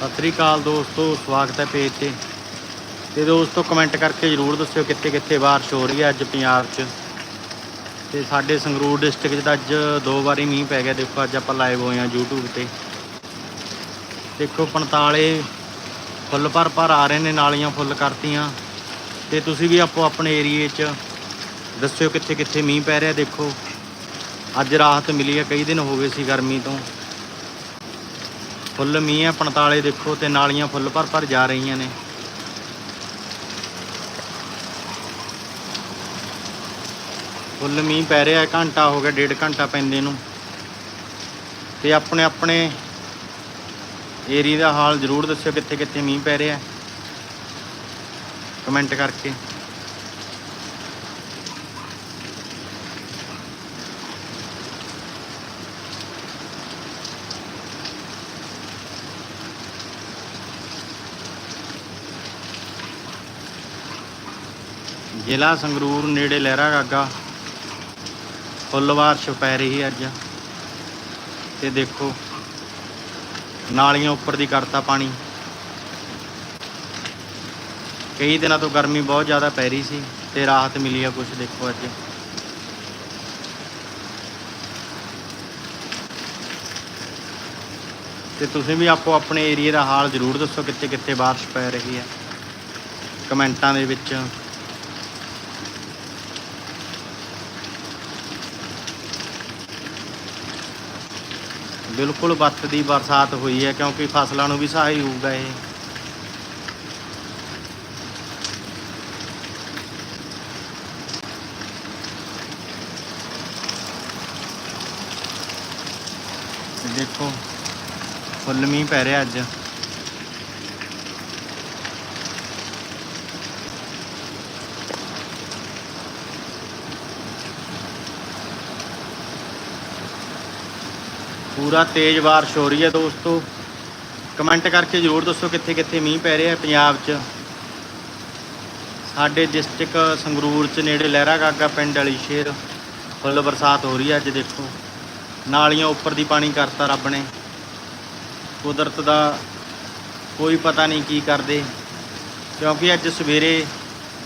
ਸਤਿ ਸ੍ਰੀ ਅਕਾਲ ਦੋਸਤੋ, ਸਵਾਗਤ ਹੈ ਪੇਜ ਤੇ। ਤੇ ਦੋਸਤੋ ਕਮੈਂਟ ਕਰਕੇ ਜਰੂਰ ਦੱਸਿਓ ਕਿੱਥੇ ਕਿੱਥੇ ਬਾਰਿਸ਼ ਹੋ ਰਹੀ ਹੈ ਅੱਜ ਪੰਜਾਬ 'ਚ। ਤੇ ਸਾਡੇ ਸੰਗਰੂਰ ਡਿਸਟ੍ਰਿਕਟ 'ਚ ਤਾਂ ਅੱਜ ਦੋ ਵਾਰੀ ਮੀਂਹ ਪੈ ਗਿਆ। ਦੇਖੋ, ਅੱਜ ਆਪਾਂ ਲਾਈਵ ਹੋਏ ਹਾਂ YouTube ਤੇ। ਦੇਖੋ 45 ਫੁੱਲ ਭਰ ਭਰ ਆ ਰਹੇ ਨੇ, ਨਾਲੀਆਂ ਫੁੱਲ ਕਰਤੀਆਂ। ਤੇ ਤੁਸੀਂ ਵੀ ਆਪੋ ਆਪਣੇ ਏਰੀਏ 'ਚ ਦੱਸਿਓ ਕਿੱਥੇ ਕਿੱਥੇ ਮੀਂਹ ਪੈ ਰਿਹਾ। ਦੇਖੋ, ਅੱਜ ਰਾਹਤ ਮਿਲੀ ਹੈ, ਕਈ ਦਿਨ ਹੋ ਗਏ ਸੀ ਗਰਮੀ ਤੋਂ। ਫੁੱਲ ਮੀਂਹ ਹੈ 45 ਦੇਖੋ ਤੇ ਨਾਲੀਆਂ ਫੁੱਲ ਭਰ ਭਰ ਜਾ ਰਹੀਆਂ ਨੇ। ਫੁੱਲ ਮੀਂਹ ਪੈ ਰਿਹਾ ਘੰਟਾ ਹੋ ਗਿਆ, ਡੇਢ ਘੰਟਾ ਪੈਂਦੇ ਨੂੰ। ਤੇ ਆਪਣੇ ਆਪਣੇ ਏਰੀਆ ਦਾ ਹਾਲ ਜ਼ਰੂਰ ਦੱਸਿਓ ਕਿੱਥੇ ਕਿੱਥੇ ਮੀਂਹ ਪੈ ਰਿਹਾ। ਕਮੈਂਟ ਕਰਕੇ। ਜ਼ਿਲ੍ਹਾ ਸੰਗਰੂਰ, ਨੇੜੇ ਲਹਿਰਾ ਗਾਗਾ ਫੁੱਲ ਬਾਰਿਸ਼ ਪੈ ਰਹੀ ਅੱਜ। ਤੇ ਦੇਖੋ, ਨਾਲੀਆਂ ਉੱਪਰ ਦੀ ਕਰਤਾ ਪਾਣੀ। ਕਈ ਦਿਨਾਂ ਤੋਂ ਗਰਮੀ ਬਹੁਤ ਜ਼ਿਆਦਾ ਪੈ ਰਹੀ ਸੀ ਤੇ ਰਾਹਤ ਮਿਲੀ ਆ ਕੁਝ ਦੇਖੋ ਅੱਜ। ਤੇ ਤੁਸੀਂ ਵੀ ਆਪੋ ਆਪਣੇ ਏਰੀਆ ਦਾ ਹਾਲ ਜ਼ਰੂਰ ਦੱਸੋ ਕਿੱਥੇ ਕਿੱਥੇ ਬਾਰਿਸ਼ ਪੈ ਰਹੀ ਹੈ। ਕਮੈਂਟਾਂ ਦੇ ਵਿੱਚ। ਬਿਲਕੁਲ ਬੱਤ ਦੀ ਬਰਸਾਤ ਹੋਈ ਹੈ ਕਿਉਂਕਿ ਫਸਲਾਂ ਨੂੰ ਵੀ ਸਹਾਈ ਹੋਊਗਾ ਇਹ। ਦੇਖੋ, ਫੁੱਲ ਮੀਂਹ ਪੈ ਰਿਹਾ ਅੱਜ। ਪੂਰਾ ਤੇਜ਼ ਬਾਰਿਸ਼ ਹੋ ਰਹੀ ਹੈ ਦੋਸਤੋ। ਕਮੈਂਟ ਕਰਕੇ ਜ਼ਰੂਰ ਦੱਸੋ ਕਿੱਥੇ ਕਿੱਥੇ ਮੀਂਹ ਪੈ ਰਿਹਾ ਹੈ ਪੰਜਾਬ 'ਚ। ਸਾਡੇ ਡਿਸਟ੍ਰਿਕਟ ਸੰਗਰੂਰ 'ਚ ਨੇੜੇ ਲਹਿਰਾ ਗਾਗਾ ਪਿੰਡ ਵਾਲੀ ਸ਼ੇਰ ਫੁੱਲ ਬਰਸਾਤ ਹੋ ਰਹੀ ਹੈ ਅੱਜ ਦੇਖੋ। ਨਾਲੀਆਂ ਉੱਪਰ ਦੀ ਪਾਣੀ ਕਰਤਾ ਰੱਬ ਨੇ। ਕੁਦਰਤ ਦਾ ਕੋਈ ਪਤਾ ਨਹੀਂ ਕੀ ਕਰਦੇ। ਕਿਉਂਕਿ ਅੱਜ ਸਵੇਰੇ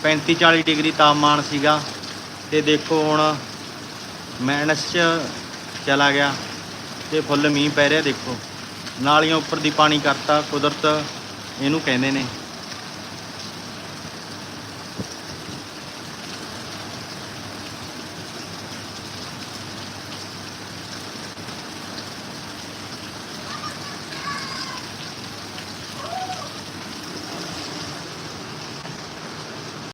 35 40 ਡਿਗਰੀ ਤਾਪਮਾਨ ਸੀਗਾ। ਤੇ ਦੇਖੋ ਹੁਣ ਮਾਈਨਸ 'ਚ ਚਲਾ ਗਿਆ। ਤੇ ਫੁੱਲ ਮੀਂਹ ਪੈ ਰਿਹਾ ਦੇਖੋ। ਨਾਲੀਆਂ ਉੱਪਰ ਦੀ ਪਾਣੀ ਕਰਤਾ, ਕੁਦਰਤ ਇਹਨੂੰ ਕਹਿੰਦੇ ਨੇ।